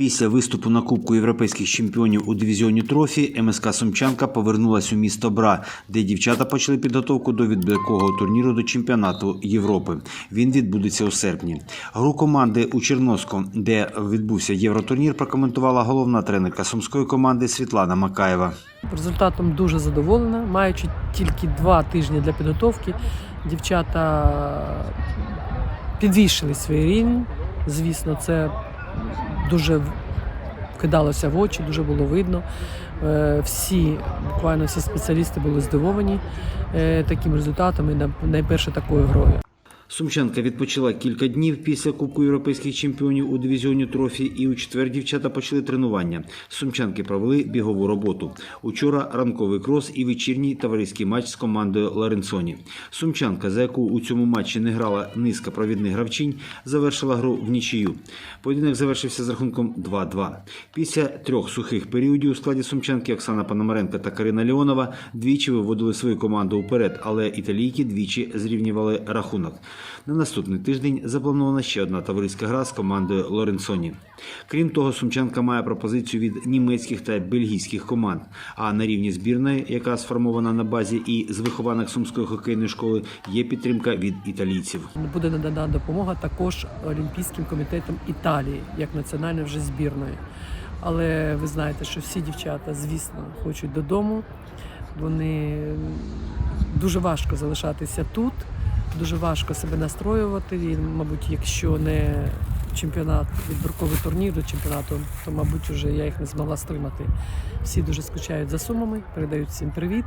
Після виступу на Кубку європейських чемпіонів у дивізіоні трофі МСК Сумчанка повернулась у місто Бра, де дівчата почали підготовку до відбіркового турніру до чемпіонату Європи. Він відбудеться у серпні. Гру команди у Чернозьку, де відбувся євротурнір, прокоментувала головна тренерка сумської команди Світлана Макаєва. Результатом дуже задоволена. Маючи тільки два тижні для підготовки, дівчата підвищили свій рівень. Звісно, це дуже кидалося в очі, дуже було видно. Е, Всі, буквально всі спеціалісти були здивовані е, таким результатом і найперше такою грою. Сумчанка відпочила кілька днів після Кубку європейських чемпіонів у дивізіоні трофі, і у четвер дівчата почали тренування. Сумчанки провели бігову роботу. Учора ранковий крос і вечірній товариський матч з командою Лоренцоні. Сумчанка, за яку у цьому матчі не грала низка провідних гравчинь, завершила гру в нічию. Поєдинок завершився з рахунком 2-2. Після трьох сухих періодів у складі сумчанки Оксана Пономаренко та Карина Леонова двічі виводили свою команду уперед, але італійки двічі зрівнювали рахунок. На наступний тиждень запланована ще одна товариська гра з командою Лоренцоні. Крім того, сумчанка має пропозицію від німецьких та бельгійських команд. А на рівні збірної, яка сформована на базі і з вихованих сумської хокейної школи, є підтримка від італійців. Буде надана допомога також Олімпійським комітетом Італії, як національної вже збірної. Але ви знаєте, що всі дівчата, звісно, хочуть додому. Вони дуже важко залишатися тут, дуже важко себе настроювати. І, мабуть, якщо не чемпіонат, відбірковий турнір до чемпіонату, то, мабуть, вже я їх не змогла стримати. Всі дуже скучають за сумами, передають всім привіт.